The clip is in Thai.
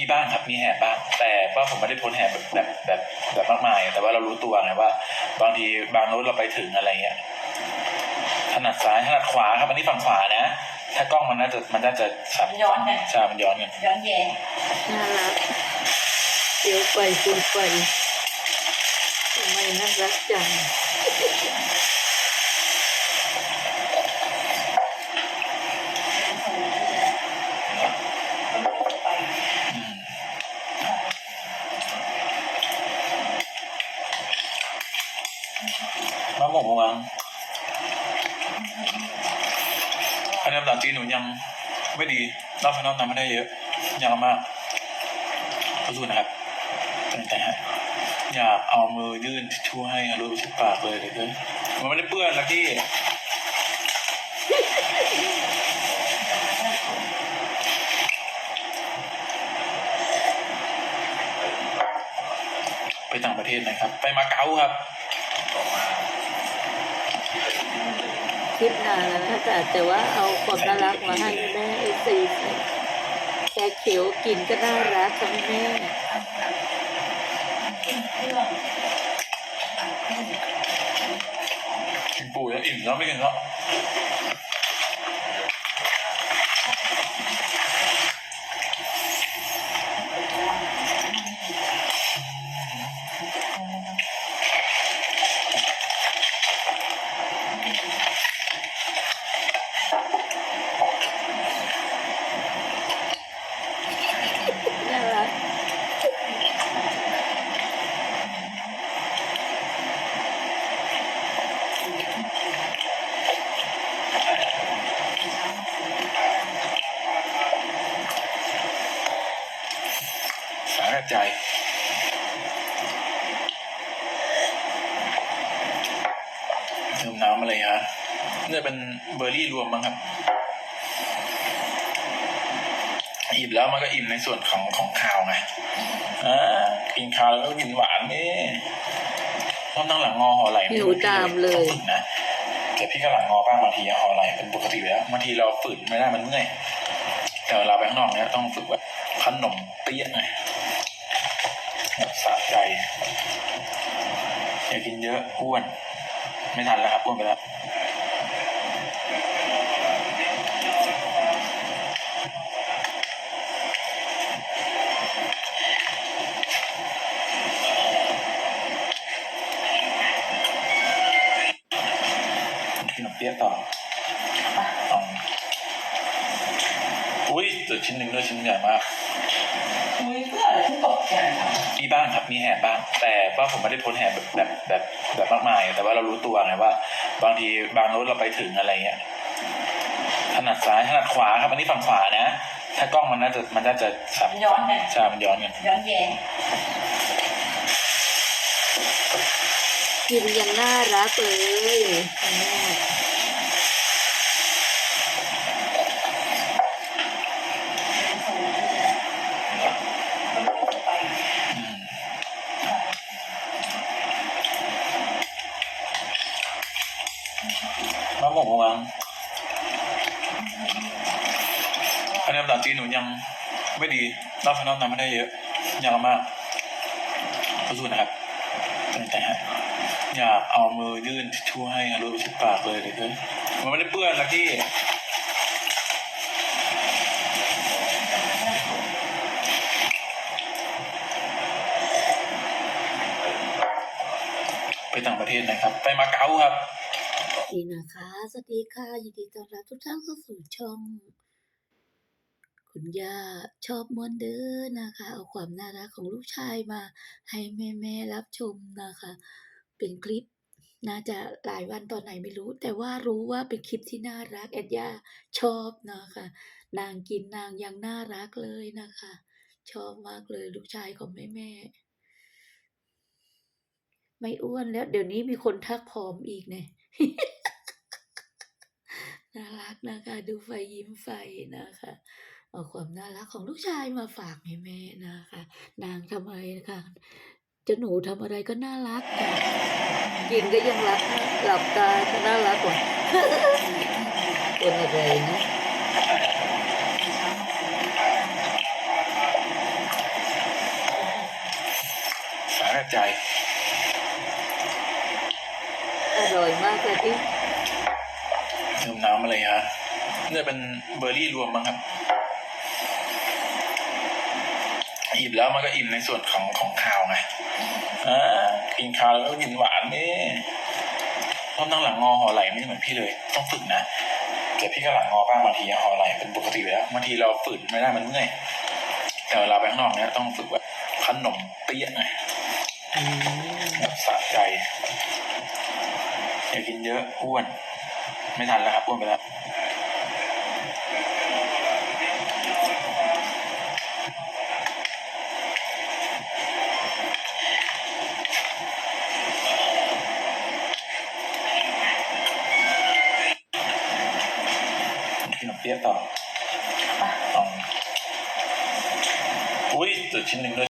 มีบ้างครับมีแหบบ้างแต่ว่าผมไม่ได้พ้นแหบแบบแบบแบบแบบมากมาย แต่ว่าเรารู้ตัวไงว่า บางทีบางรถเราไปถึงอะไรเงี้ยถนัดซ้ายถนัดขวาครับอันนี้ฝั่งขวานะ ถ้ากล้องมันน่าจะมันน่าจะสับมันย้อนไงใช่มันย้อนไงย้อนแย้งน่ารักเดี๋ยวไปคุณไปทำไมน่ารักจัง มะม่วงมะวังคะแนนภาษาจีนหนูยังไม่ดีรอบภายนอกทำไม่ได้เยอะยังมากสู้นะครับตั้งใจฮะอย่าเอามือยื่นทิชชู่ให้รู้ไปที่ปากเลยเลยเลยมันไม่ได้เปื้อนนะพี่ไปต่างประเทศนะครับ ไปมาเก๊าครับ คิดนานแล้วนะแต่แต่ว่าเอาความน่ารักมาให้แม่ไอซีแกเขียวกินก็น่ารักค่ะแม่เครื่องกินปูแล้วอิ่มแล้วไม่กินแล้ว เติมน้ำอะไรฮะเนี่ยเป็นเบอร์รี่รวมมั้งครับ อิ่มแล้วมันก็อิ่มในส่วนของของข้าวไงอ่ากินข้าวแล้วก็กินหวานนี่รอบนั่งหลังงอห่อไหล่หิวตามเลยต้องฝึกนะแต่พี่ก็หลังงอบ้างบางทีห่อไหล่เป็นปกติอยู่แล้วบางทีเราฝืนไม่ได้มันเมื่อยแต่เวลาไปข้างนอกเนี่ยต้องฝึกแบบขนมเปี๊ยะไงแบบสะใจอย่ากินเยอะอ้วน ไม่ทันแล้วครับอ้วนไปแล้วกินขนมเปี๊ยะต่ออ๋ออุ้ยเจอชิ้นหนึ่งด้วยชิ้นใหญ่มากอุ้ย มีบ้างครับมีแหบบ้าง แต่ว่าผมไม่ได้พ้นแหบแบบแบบแบบแบบมากมาย แต่ว่าเรารู้ตัวไงว่า บางทีบางรถเราไปถึงอะไรเงี้ยถนัดซ้ายถนัดขวาครับอันนี้ฝั่งขวานะ ถ้ากล้องมันน่าจะมันน่าจะสับมันย้อนไงใช่มันย้อนไงย้อนแย้งกินยังน่ารักเลยแม่ มะม่วงมะวังคะแนนภาษาจีนหนูยังไม่ดีรอบภายนอกทำไม่ได้เยอะยังมากสู้นะครับตั้งใจฮะอย่าเอามือยื่นทิชชู่ให้รู้ไปที่ปากเลยเลยเลยมันไม่ได้เปื้อนนะพี่ไปต่างประเทศนะครับ ไปมาเก๊าครับ นะคะ สวัสดีค่ะ ยินดีต้อนรับทุกท่านเข้าสู่ช่อง คุณย่าชอบมวนเด้อนะคะ เอาความน่ารักของลูกชายมา ให้แม่ๆรับชมนะคะ เป็นคลิปน่าจะหลายวันตอนไหนไม่รู้ แต่ว่ารู้ว่าเป็นคลิปที่น่ารักแอดย่าชอบนะคะ นางกินนางยังน่ารักเลยนะคะ ชอบมากเลยลูกชายของแม่แม่ไม่อ้วนแล้ว เดี๋ยวนี้มีคนทักผอมอีกเนี่ย น่ารักนะคะ ดูไฟยิ้มไฟนะคะเอาความน่ารักของลูกชายมาฝากให้แม่นะคะ นางทำอะไรนะคะจะหนูทำอะไรก็น่ารักกินก็ยังรักหลับตาก็น่ารักกว่าคนอะไรนะสาระใจ อร่อยมากเลยที่ ดื่มน้ำอะไรฮะเนี่ยเป็นเบอร์รี่รวมมั้งครับอิ่มแล้วมันก็อิ่มในส่วนของของข้าวไงอ่ากินข้าวแล้วก็กินหวานนี่รอบนั่งหลังงอห่อไหลไม่เหมือนพี่เลย ต้องฝึกนะแต่พี่ก็หลังงอบ้างบางทีห่อไหลเป็นปกติอยู่แล้วบางทีเราฝืนไม่ได้มันเมื่อยแต่เวลาไปข้างนอกเนี่ยต้องฝึกแบบขนมเปี๊ยะไงอืมแบบสะใจอย่ากินเยอะอ้วน ไม่ทันแล้วครับอ้วนไปแล้วกินขนมเปี๊ยะต่ออ๋ออุ้ยเหลือชิ้นหนึ่งด้วย